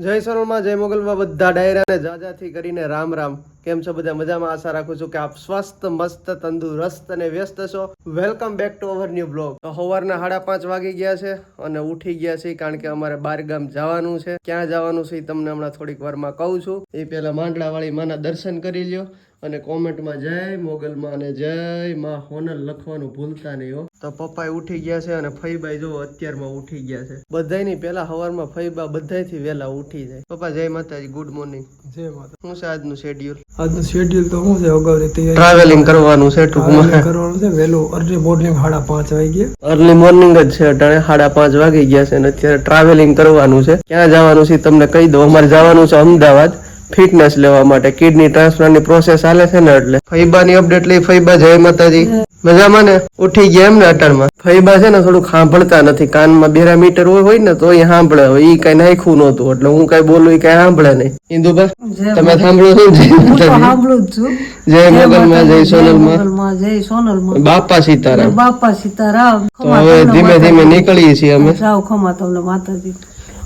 જય સોનલમાં જય મોગલમાં બધા ડાયરાને જાજાથી કરીને રામ રામ. કેમ છો બધા? મજામાં? આશા રાખું છું કે આપ સ્વસ્થ, મસ્ત, તંદુરસ્ત અને વ્યસ્ત છો. Welcome back to our new blog સવારના સાડા પાંચ વાગી ગયા છે અને ઉઠી ગયા છે કારણ કે અમારે બાર ગામ જવાનું છે. ક્યાં જવાનું છે એ તમને હમણાં થોડીક વારમાં કહું છું. એ પહેલા માંડલાવાળી માના દર્શન કરી લ્યો. અને કોમેન્ટમાં જય મોગલમાં અને જય માં હોનલ લખવાનું ભૂલતા નહીં હો. તો પપ્પા ઉઠી ગયા છે અને ફઈબાઈ જો અત્યારમાં ઉઠી ગયા છે. બધાયની પહેલા સવારમાં ફઈબા બધાયથી વહેલા ઉઠી જાય. પપ્પા જય માતાજી ગુડ મોર્નિંગ જય માતા શું છે આજનું શેડ્યુલ આજનું શેડ્યુલ તો શું છે? અગાઉની તૈયારી ટ્રાવેલિંગ કરવાનું છે ટૂંકમાં. કરવાનું છે. વહેલું અર્લી મોર્નિંગ સાડા પાંચ વાગે અર્લી મોર્નિંગ જ છે અટાણે. સાડા પાંચ વાગી ગયા છે અને અત્યારે ટ્રાવેલિંગ કરવાનું છે. ક્યાં જવાનું છે તમને કહી દઉં. અમારે જવાનું છે અમદાવાદ. ફિટનેસ લેવા માટે. કિડની ટ્રાન્સપ્લાન્ટની પ્રોસેસ હાલે છે ને એટલે. ફઈબાની અપડેટ લઈ ફૈબા જય માતાજી. મજામાં ને? ઉઠી ગયા એમ ને અટાણમાં ફૈબા છે ને થોડું સાંભળતા નથી. કાનમાં બેરા મીટર હોય હોય ને તો એ સાંભળે. હવે એ કઈ નાખ્યું નહોતું. એટલે હું કઈ બોલું એ કઈ સાંભળે નહીં. ઇન્દુબા તમે સાંભળો છો જય મોગલમાં જય સોનલમાં. જય સોનલમાં. બાપા સીતારામ. બાપા સીતારામ. તો હવે ધીમે ધીમે નીકળીએ છીએ અમે. જાઓ ખમા તમને માતાજી.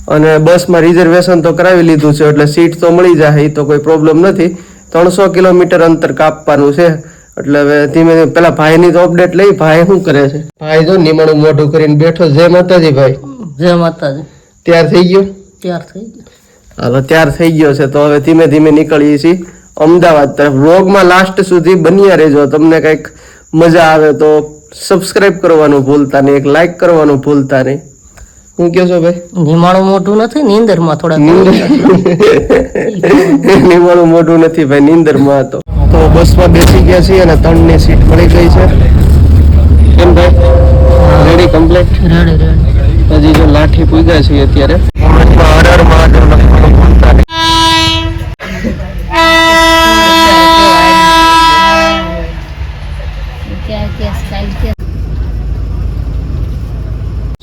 અને બસમાં રિઝર્વેશન તો કરાવી લીધું છે એટલે સીટ તો મળી જાય એ તો કોઈ પ્રોબ્લેમ નથી. ત્રણસો કિલોમીટર અંતર કાપવાનું છે એટલે હવે ધીમે ધીમે પેલા ભાઈની તો અપડેટ લઈ ભાઈ શું કરે છે? ભાઈ જો નિમણું મોઢું કરીને બેઠો. જય માતાજી ભાઈ. જય માતાજી. ત્યાર થઈ ગયો? તૈયાર થઈ ગયું. હાલો ત્યાર થઈ ગયો છે તો હવે ધીમે ધીમે નીકળીએ છીએ. અમદાવાદ તરફ. વ્લોગમાં લાસ્ટ સુધી બન્યા રહેજો. તમને કંઈક મજા આવે તો સબસ્ક્રાઇબ કરવાનું ભૂલતા નહીં એક લાઈક કરવાનું ભૂલતા નહીં. હું કયો છો ભાઈ? નિમાણું મોટું નથી નીંદરમાં થોડા નિમાણું મોઢું નથી ભાઈ નીંદરમાં હતો. તો બસમાં બેસી ગયા છીએ અને ત્રણની સીટ મળી ગઈ છે. કેમ ભાઈ? રેડી કમ્પ્લીટ રેડી રેડી હજી જો લાઠી પૂગ્યા છીએ અત્યારે. હર હર મહાદેવ લખવાનું ભૂલતા નહીં.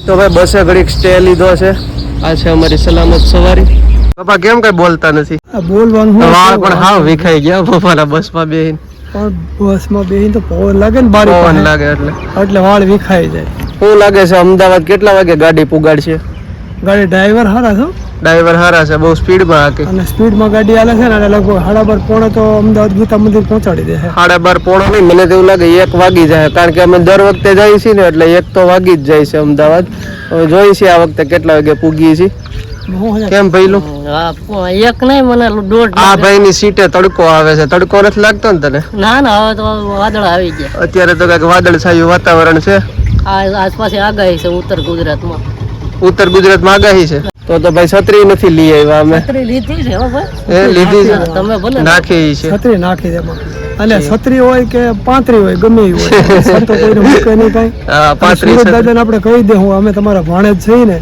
તો ભાઈ બસે ઘડીક સ્ટે લીધો છે. આ છે અમારી સલામત સવારી. પપ્પા કેમ કઈ બોલતા નથી? બોલવાનું વાળ પણ હાવ વિખાઈ ગયા પપ્પાના બસમાં બેહીન. પણ બસમાં બેહીન તો પવન લાગે ને બારી પવન લાગે એટલે. એટલે વાળ વિખાઈ જાય. શું લાગે છે? અમદાવાદ કેટલા વાગે ગાડી પુગાડશે? ગાડી ડ્રાઈવર હારા છો? ડ્રાઈવર હારા છે બહુ સ્પીડમાં હાકે. અને સ્પીડમાં ગાડી હાલે છે ને લગભગ સાડા બાર પોણો તો અમદાવાદ ગીતા મંદિર પહોંચાડી દે છે. સાડા બાર પોણો નહીં મને તો એવું લાગે એક વાગી જાય કારણ કે અમે દર વખતે જઈએ છીએ ને એટલે એક તો વાગી જ જાય છે અમદાવાદ. હવે જોઈએ છીએ આ વખતે કેટલા વાગે પૂગીએ છીએ. કેમ ભઈલું? એક નહીં મને દોઢ આ ભાઈની સીટે તડકો આવે છે તડકો નથી લાગતો ને તને? ના ના હવે તો વાદળ આવી ગયા. અત્યારે તો કંઈક વાદળ છાયું વાતાવરણ છે. આ આસપાસ આગાહી છે ઉત્તર ગુજરાતમાં. ઉત્તર ગુજરાતમાં આગાહી છે? તો તો ભાઈ છત્રી નથી લઈ આવ્યા અમે. છત્રી લીધી છે હો ભાઈ. એ લીધી છે. તમે ભલે નાખી છે. છત્રી નાખી છે એટલે છત્રી હોય કે પાંત્રી હોય ગમે એ હોય. છતો કોઈને મૂકે નહીં કાંઈ. સુરત દાદાને આપણે કહી દે હું અમે તમારા ભાણેજ છીએ ને.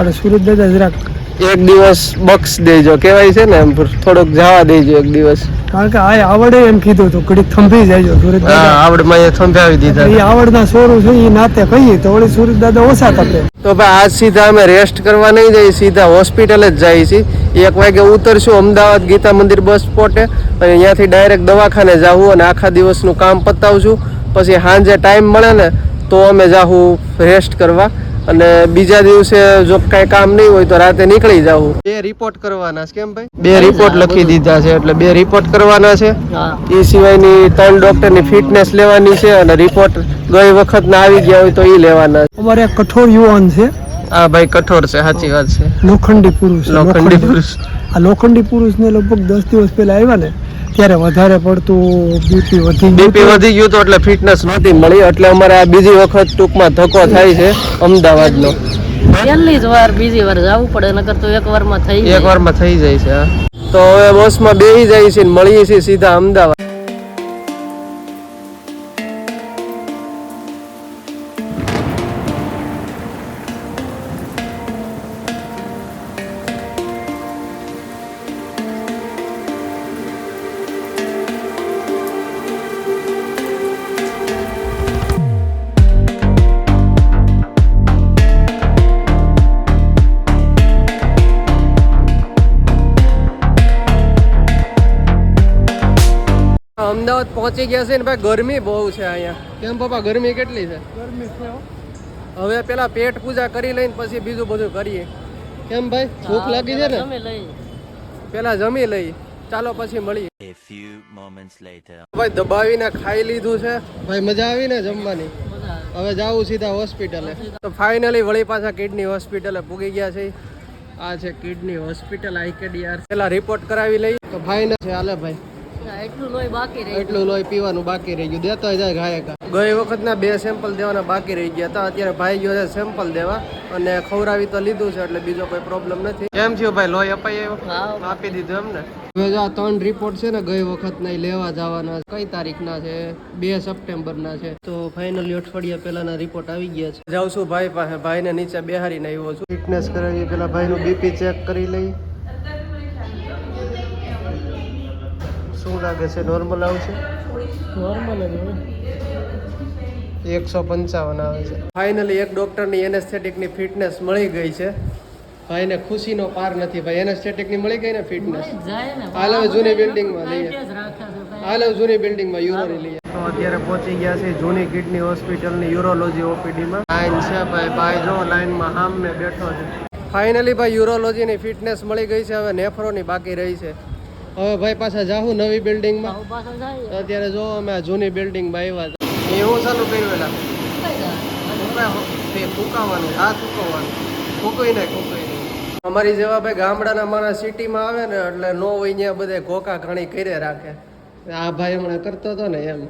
અને સુરત દાદા જરાક એક દિવસ બક્ષ દેજો. કેવાય છે ને એમ થોડોક જવા દેજો એક દિવસ. કારણ કે આ આવડે એમ કીધું તો કડી થંભી જાયજો સુરત હા આવડમાં એ થંભાવી દીધા એ આવડના સોરું છે એ નાતે કહીએ તો વળી સુરત દાદા ઓછા તપે. તો ભાઈ આજ સીધા અમે રેસ્ટ કરવા નહીં જઈએ સીધા હોસ્પિટલ જ જઈએ છીએ. એક વાગે ઉતરશું અમદાવાદ ગીતા મંદિર બસ સ્પોટે અને અહીંયાથી ડાયરેક્ટ દવાખાને જાવું અને આખા દિવસનું કામ પતાવશું. પછી સાંજે ટાઈમ મળે ને તો અમે જાવું રેસ્ટ કરવા. અને બીજા દિવસે જો કઈ કામ નહીં હોય તો રાતે નીકળી જાવ બે રિપોર્ટ કરવાના છે કેમ ભાઈ? બે રિપોર્ટ લખી દીધા છે એટલે બે રિપોર્ટ કરવાના છે. એ સિવાયની ત્રણ ડોક્ટરની ફિટનેસ લેવાની છે અને રિપોર્ટ ગઈ વખત ના આવી ગયા હોય તો એ લેવાના છે. અમારે કઠોર યુવાન છે. આ ભાઈ કઠોર છે સાચી વાત છે. લોખંડી પુરુષ લોખંડી. પુરુષ. આ લોખંડી પુરુષને લગભગ દસ દિવસ પહેલા આવ્યા ને ત્યારે વધારે પડતું બીપી વધી બીપી વધી ગયું તો એટલે ફિટનેસ નહોતી મળી. એટલે અમારે આ બીજી વખત ટૂંકમાં ધક્કો થાય છે અમદાવાદનો. પહેલી જ વાર બીજી વાર જવું પડે નકર તો એક વારમાં થઈ એક વારમાં થઈ જાય છે તો હવે બસમાં બેસી જાય છે મળીએ છીએ સીધા અમદાવાદ. અમદાવાદ પહોંચી ગયા છે ને ભાઈ ગરમી બહુ છે અહીંયા. કેમ પપ્પા ગરમી કેટલી છે? ગરમી છે હવે પેલા પેટ પૂજા કરી લઈને પછી બીજું બધું કરીએ. કેમ ભાઈ ભૂખ લાગી છે ને? તમે લઈ. પેલા જમી લઈ. ચાલો પછી મળીએ. A few moments later. ભાઈ દબાવીને ખાઈ લીધું છે. ભાઈ મજા આવી ને જમવાની? હવે જાવું સીધા હોસ્પિટલે. તો ફાઇનલી વળી પાછા કિડની હોસ્પિટલે પૂગી ગયા છે. આ છે કિડની હોસ્પિટલ આઈકેડીઆર પેલા રિપોર્ટ કરાવી લઈ તો ફાઇનલ છે હાલે ભાઈ. ના, એટલું લોહી બાકી રહી એટલું લોહી પીવાનું બાકી રહી ગયું. દેતો જાય ગાયકા. ગઈ વખતના બે સેમ્પલ દેવાના બાકી રહી ગયા હતા. અત્યારે ભાઈ ગયો છે સેમ્પલ દેવા અને ખવડાવી તો લીધું છે એટલે બીજો કોઈ પ્રોબ્લેમ નથી. કેમ થયું ભાઈ? લોહી અપાઈ આવ્યો? આપી દીધું એમ ને હવે જો આ ત્રણ રિપોર્ટ છે ને ગઈ વખત ના લેવા જવાના. કઈ તારીખના છે? બે સપ્ટેમ્બરના છે. તો ફાઇનલી અઠવાડિયા પહેલાના રિપોર્ટ આવી ગયા છે. જાઉં છું ભાઈ પાસે. ભાઈને નીચે બેહારીને આવ્યો છું. ફિટનેસ કરાવી પેલા ભાઈનું બીપી ચેક કરી લઈ. લાગે છે? નોર્મલ આવશે નોર્મલ જ એકસો પંચાવન આવે છે. ફાઇનલી એક ડૉક્ટરની એનેસ્થેટિકની ફિટનેસ મળી ગઈ છે. ભાઈને ખુશીનો પાર નથી ભાઈ. એનેસ્થેટિકની મળી ગઈ ને ફિટનેસ હાલ હવે જૂની બિલ્ડિંગમાં લઈએ. હાલ હવે જૂની બિલ્ડિંગમાં યુરોની લઈએ. તો અત્યારે પહોંચી ગયા છે જૂની કિડની હોસ્પિટલની યુરોલોજી ઓપીડીમાં લાઈન છે ભાઈ. ભાઈ જો લાઈનમાં ને બેઠો છે. ફાઇનલી ભાઈ યુરોલોજીની ફિટનેસ મળી ગઈ છે. હવે નેફ્રોની બાકી રહી છે. હવે ભાઈ પાછા જાહુ નવી બિલ્ડિંગમાં અત્યારે જો અમે આ જૂની બિલ્ડિંગમાં આવ્યા હતા એ હું ચાલુ જાય? ફૂકાવાનું હા ફૂકવવાનું ફૂકવી નહીં ફૂકવી નાખ અમારી જેવા ભાઈ ગામડાના માણસ સિટીમાં આવે ને એટલે નો હોય ત્યાં બધે ઘોકા ઘણી કરે રાખે. આ ભાઈ હમણાં કરતો હતો ને એમ.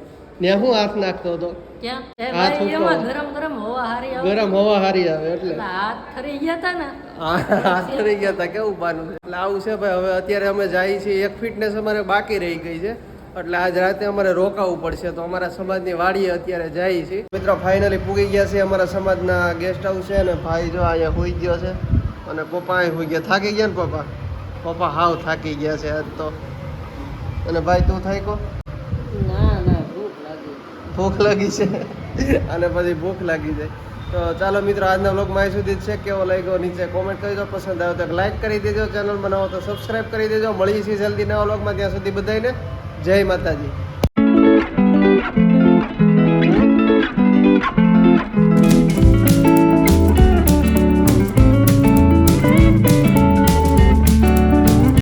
ત્યાં હું હાથ નાખતો હતો. ગરમ ગરમ હવા હારી આવે. ગરમ હવા હારી આવે એટલે. હાથ ખરી ગયા હતા ને. હાથ કરી ગયા હતા કેવું બાનું? એટલે આવું છે ભાઈ હવે અત્યારે અમે જઈએ છીએ એક ફિટનેસ અમારે બાકી રહી ગઈ છે. એટલે આજ રાતે અમારે રોકાવું પડશે તો અમારા સમાજની વાડીએ અત્યારે જઈએ છીએ. મિત્રો ફાઇનલી પૂગી ગયા છે અમારા સમાજના ગેસ્ટ હાઉસ છે અને ભાઈ જો અહીંયા હોઈ ગયો છે અને પપ્પા અહીં હોઈ ગયા. થાકી ગયા ને પપ્પા? પપ્પા હાવ થાકી ગયા છે આજ તો. અને ભાઈ તું થાક્યો? ના ભૂખ લાગી. છે. અને પછી ભૂખ લાગી જાય તો ચાલો મિત્રો, આજના વ્લોગમાં અહીં સુધી જ છે. કેવો લાગ્યો નીચે કોમેન્ટ કરી દો. પસંદ આવે તો લાઈક કરી દેજો. ચેનલ બનાવો તો સબસ્ક્રાઈબ કરી દેજો. મળીએ છીએ જલ્દી નવા બ્લોગમાં ત્યાં સુધી બધાને જય માતાજી.